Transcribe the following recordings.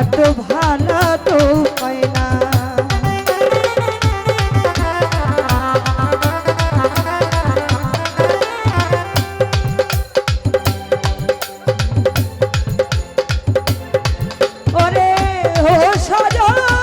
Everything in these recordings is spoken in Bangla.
এত ভালো তো হয় না। ওরে ও সজন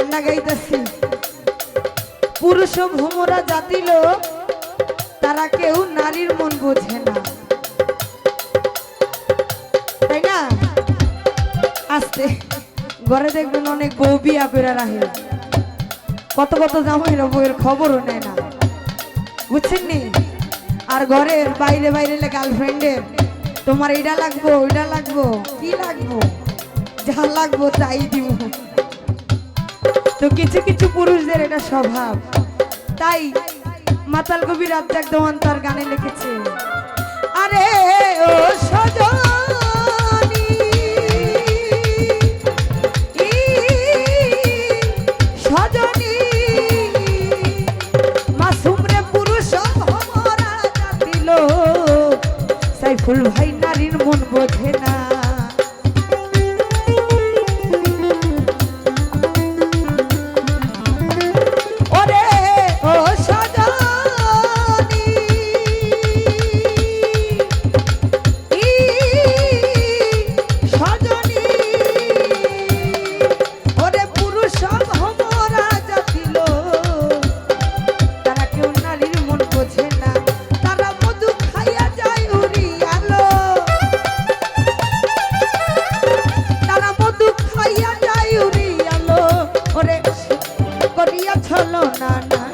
কান্না গাইতেছি। পুরুষ ভ্রমরা জাতিল তারা কেউ নারীর মন বোঝে না। তাই না? আসতে, ঘরে দেখবেন অনেক গৌবি আপেরা রাহে কত কত জামাইরা বউয়ের খবরও নেয় না। বুঝছেন নি? আর ঘরের বাইরে বাইরে এলে গার্লফ্রেন্ডের, তোমার এটা লাগবো ওইটা লাগবো, কি লাগবো? যা লাগবো তাই দিব। তো কিছু কিছু পুরুষদের এটা স্বভাব। তাই মাতাল কবি রাজ্জাক দেওয়ান তার গানে লিখেছে, আরে ও সজন ফুল ভাই নারীর মন বোঝে বলো না না।